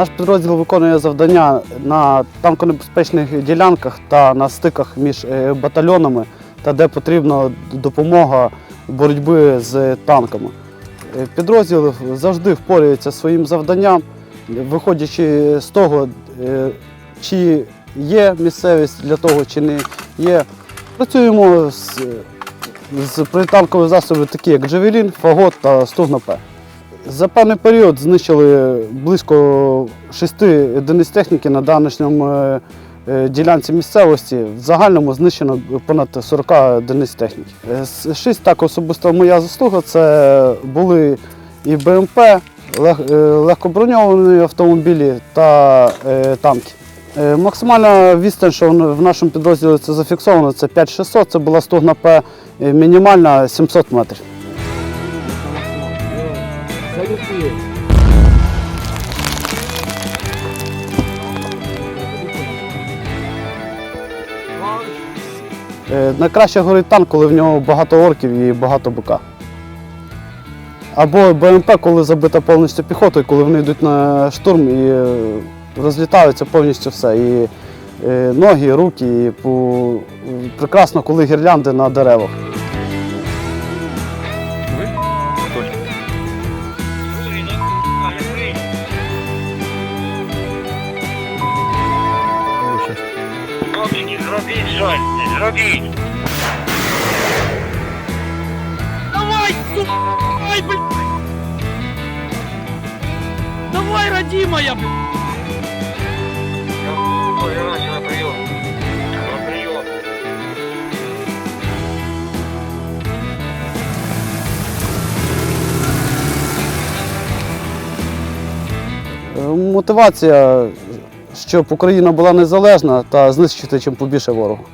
Наш підрозділ виконує завдання на танконебезпечних ділянках та на стиках між е, батальйонами та де потрібна допомога боротьби з танками. Е, Підрозділ завжди впорюється своїм завданням, виходячи з того, е, чи є місцевість для того, чи не є. Працюємо з, з протитанкових засобів, такі як Джавелін, Фагот та Стугна-П. За певний період знищили близько шести одиниць техніки на данішньому е, е, ділянці місцевості. В загальному знищено понад 40 одиниць техніки. Е, Шість так особисто моя заслуга. Це були і БМП, легкоброньовані автомобілі та танки. Максимальна відстань, що в нашому підрозділі це зафіксовано, це 5600, це була стугна П, мінімальна 700 метрів. Е, Найкраще горить танк, коли в нього багато орків і багато БК. Або БМП, коли забита повністю піхотою, коли вони йдуть на штурм і е, розлітаються повністю все. І е, ноги, руки, і прекрасно, коли гірлянди на деревах. Зробіть щось, зробіть. Давай, сука! Ай, блядь! Давай, родимая, блядь! На прийом. На прийом. Мотивація, щоб Україна була незалежна та знищити чим побільше ворогу.